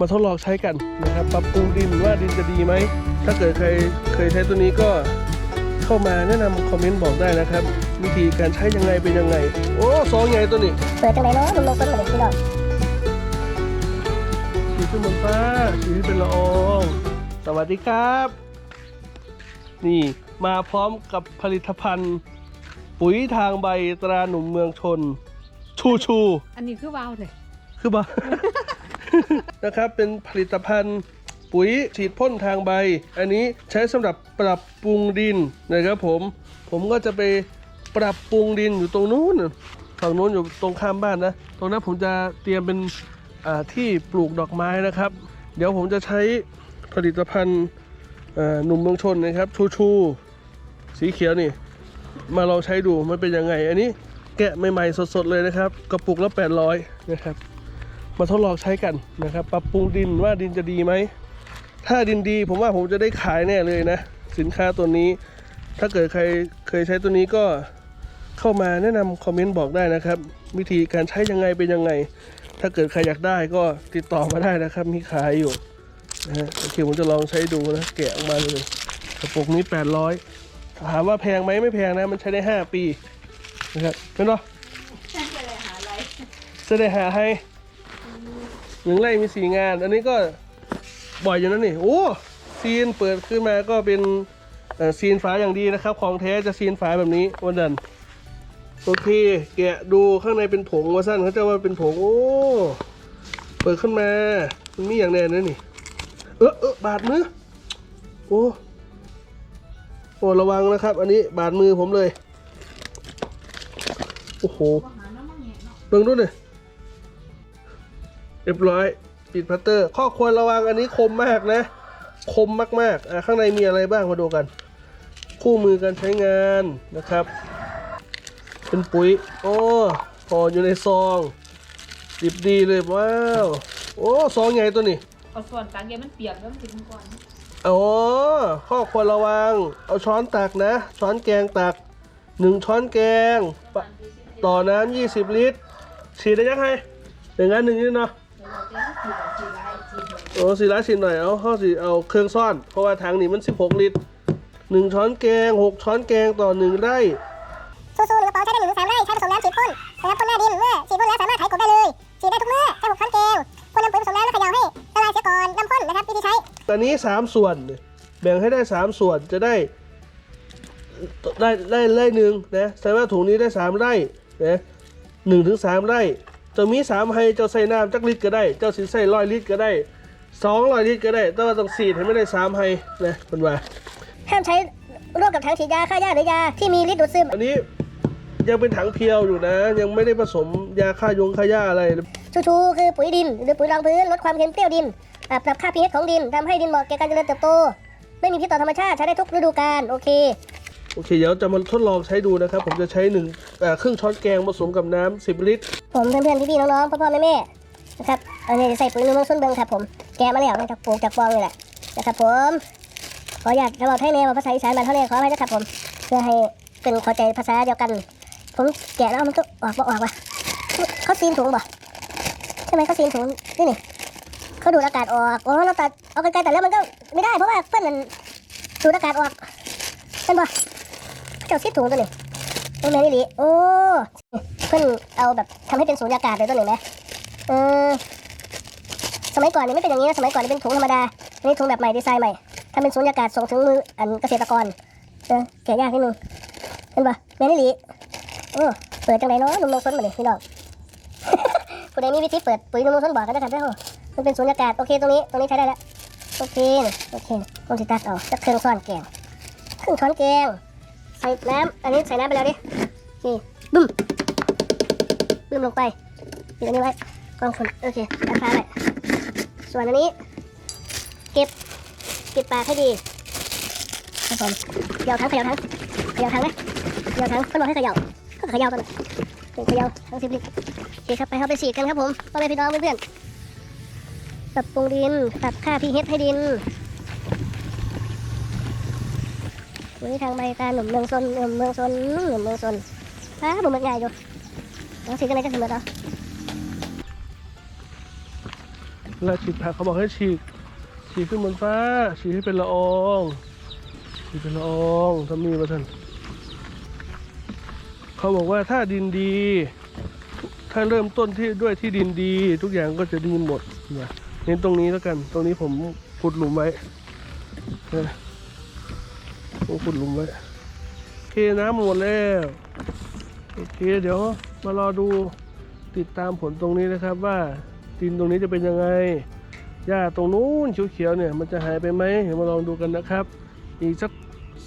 มาทดลองใช้กันนะครับ ปรับปรุงดินว่าดินจะดีไหม ถ้าเกิดใครเคยใช้ตัวนี้ก็เข้ามาแนะนำคอมเมนต์บอกได้นะครับ วิธีการใช้ยังไงเป็นยังไง โอ้ซองใหญ่ตัวนี้ เปิดจังไรเนาะลงลงต้นมาเลยพี่น้องสีขึ้นบนฟ้าสีเป็นละอองสวัสดีครับ นี่มาพร้อมกับผลิตภัณฑ์ ปุ๋ยทางใบตราหนุ่มเมืองชน ชูชู อันนี้คือวาวเลยคือบ่ นะครับ เป็นผลิตภัณฑ์ปุ๋ยฉีดพ่นทางใบ อันนี้ใช้สำหรับปรับปรุงดินนะครับผม ผมก็จะไปปรับปรุงดินอยู่ตรงนู้นฝั่งนู้นอยู่ตรงข้ามบ้านนะ ตรงนั้นผมจะเตรียมเป็นที่ปลูกดอกไม้นะครับ เดี๋ยวผมจะใช้ผลิตภัณฑ์หนุ่มเมืองชนนะครับ ชูชูสีเขียวนี่ มาลองใช้ดูมันเป็นยังไง อันนี้แกะใหม่ๆสดๆเลยนะครับ กระปุกละ800นะครับ มาทดลองใช้กันนะครับ ปรับปรุงดินว่าดินจะดีไหม ถ้าดินดีผมว่าผมจะได้ขายแน่เลยนะ สินค้าตัวนี้ ถ้าเกิดใครเคยใช้ตัวนี้ก็เข้ามาแนะนำคอมเมนต์บอกได้นะครับ วิธีการใช้ยังไงเป็นยังไง ถ้าเกิดใครอยากได้ก็ติดต่อมาได้นะครับ มีขายอยู่นะฮะโอเคผมจะลองใช้ดูนะแกะออกมาเลยกระปุกนี้ 800ถามว่าแพงไหมไม่แพงนะ มันใช้ได้ 5 ปีนะครับเป็นหรอฉันจะเลยหาอะไรจะได้หาให้ หนึ่งไร่มีสี่งาน อันนี้ก็บ่อยอยู่นะนี่ โอ้ซีนเปิดขึ้นมาก็เป็นซีนฝาอย่างดีนะครับ ของแท้จะซีนฝาแบบนี้วันนั้นโอเค แกะดูข้างในเป็นผงว่าสั้นเขาจะว่าเป็นผงโอ้เปิดขึ้นมามันมีอย่างแน่นนี่ เออเออบาดมือโอ้โอ้ระวังนะครับ อันนี้บาดมือผมเลย โอ้โหเบิ่งดูหน่อย เรียบร้อย ปิดพัตเตอร์ ข้อควรระวังอันนี้คมมากนะ คมมากๆอะข้างในมีอะไรบ้างมาดูกัน คู่มือการใช้งานนะครับ เป็นปุ๋ยโอ้ห่ออยู่ในซองดิบดีเลยว้าวโอ้ซองใหญ่ตัวนี้เอาส่วนตังเกมันเปียกแล้วมันติดก่อนอ๋อข้อควรระวัง เอาช้อนตักนะ ช้อนแกงตักหนึ่งช้อนแกงปะต่อน้ำยี่สิบลิตรฉีดได้ยังไงอย่างนั้นหนึ่งนิดเนาะ โอ้สีละสิหน่อยเอาเข้าสิเอาเครื่องซ่อน เพราะว่าถังนี้มัน 16 ลิตรหนึ่งช้อนแกงหกช้อนแกงต่อหนึ่งไร่สู้ๆหนึ่งกระป๋องใช้ได้หนึ่งถึงสามไร่ใช้ผสมน้ำฉีดพ่นนะครับพ่นหน้าดินเมื่อฉีดพ่นแล้วสามารถไถกบได้เลยฉีดได้ทุกเมื่อใช้หกครั้งเกลพ่นน้ำปุ๋ยผสมน้ำแล้วเขย่าให้ละลายเสียก่อนน้ำพ่นนะครับวิธีใช้อันนี้3ส่วนแบ่งให้ได้3ส่วนจะได้ได้ได้ไร่หนึ่งนะแสดงว่าถุงนี้ได้3ไร่นะหนึ่งถึงสามไร่เจะมีสามให้เจ้าใส่น้ำจักลิตรก็ได้ เจ้าสิใส่ร้อยลิตรก็ได้สองร้อยลิตรก็ได้ แต่ว่าต้องสีดให้ไม่ได้สามให้นะเป็นว่าห้ามใช้ร่วมกับถังฉีดยาฆ่าหญ้าหรือยาที่มีฤทธิ์ดูดซึม อันนี้ยังเป็นถังเพียวอยู่นะ ยังไม่ได้ผสมยาฆ่ายงฆ่าหญ้าอะไร ชูชูคือปุ๋ยดิน หรือปุ๋ยรองพื้นลดความเค็มเปรี้ยวดินอ่าปรับค่า pH ของดินทำให้ดินเหมาะแก่การเจริญเติบโต ไม่มีพิษต่อธรรมชาติใช้ได้ทุกฤดูกาลโอเค โอเค เดี๋ยวจะมาทดลองใช้ดูนะครับ ผมจะใช้หนึ่งครึ่งช้อนแกงผสมกับน้ำสิบลิตร ผมเพื่อนๆพี่ๆน้องๆพ่อๆแม่ๆนะครับอันนี้ใส่ปุ๋ยนูนส้นเบิงครับ ผมแกะมาแล้วนะครับปลูกจากฟองนี่แหละนะครับผมขออยากจะบอกให้แนวภาษาอีสานบ้านเท่านี้ขอให้นะครับผมเพื่อให้เป็นเข้าใจภาษาเดียวกัน ผมแกะแล้วมันก็ออกบ่ออกว่ะเขาซีนถุงบ่ใช่ไหมเขาซีนถุงนี่นี่เขาดูดอากาศออกโอ้เราตัดเอากันไกลแต่แล้วมันก็ไม่ได้เพราะว่าเพื่อนมันดูดอากาศออกเห็นบ่ เจ้าซีนถุงตัวนี้ตรงนี้นี่ดิโอ้เพื่อนเอาแบบทำให้เป็นสูญญากาศเลยตัวหนึ่งไหมเออสมัยก่อนเนี่ยไม่เป็นอย่างนี้นะสมัยก่อนเนี่เป็นถุงธรรมดาอันนี้ถุงแบบใหม่ดีไซน์ใหม่ทำเป็นสูญญากาศส่งถึงมืออันเกษตรกรเออแกะยากนิดนึงเห็นปะแม่นี่ลีโอ้เปิดจังไรเนาะนุ่มนวลส้นมาเลยพี่น้องผู้ใดมีวิธีเปิดปุ๋ยนุ่มนวลส้นบอกกันนะครับเด้อมันเป็นสูญญากาศโอเคตรงนี้ตรงนี้ใช้ได้แล้วโอเคโอเคต้นสิตัดเอาจะเครื่องซ้อนแกงครึ่งช้อนแกง ส่น้ำอันนี้ใส่น้ำไปแล้วดินี่บึ้มลืมลงไปปิดอันนี้ไว้กองฝุ่นโอเคตัดฟ้าไว้ส่วนอันนี้ เก็บปิดปากให้ดีครับผมเขย่าทั้งเขย่าทั้งเขย่าทั้งไหมเขย่าทั้งคนบอกให้เขย่าก็เขย่ากันเป็นเขย่าทั้งสิบลิตรโอเคครับไปเข้าไปฉีดกันครับผมพ่อแม่พี่น้องเพื่อนๆปรับปรุงดินปรับค่าพีเฮให้ดิน วันนี้ทางใบตาหนุ่มเมืองซนหนุ่มเมืองซนหนุ่มเมืองซนอ้าบุ๋มมันใหญ่อยู่น้องสีกันไหนจะเสมอต่อเวลาฉีดผักเขาบอกให้ฉีดฉีดขึ้นบนฟ้า ฉีดให้เป็นละอองฉีดเป็นละอองทำนี่มาท่านเขาบอกว่าถ้าดินดี ถ้าเริ่มต้นที่ด้วยที่ดินดี ทุกอย่างก็จะดีหมดนะเน้นตรงนี้แล้วกัน ตรงนี้ผมขุดหลุมไว้นะ ผมขุดหลุมไว้โอเคน้ำหมดแล้วโอเคเดี๋ยวมารอดูติดตามผลตรงนี้นะครับว่าดินตรงนี้จะเป็นยังไงหญ้าตรงนู้นเขียวๆเนี่ยมันจะหายไปไหมเดี๋ยวมาลองดูกันนะครับ อีกสัก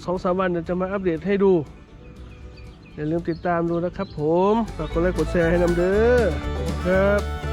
สองสามวันเดี๋ยวจะมาอัปเดตให้ดูอย่าลืมติดตามดูนะครับผมฝากกดไลค์กดแชร์ให้นำเด้อครับ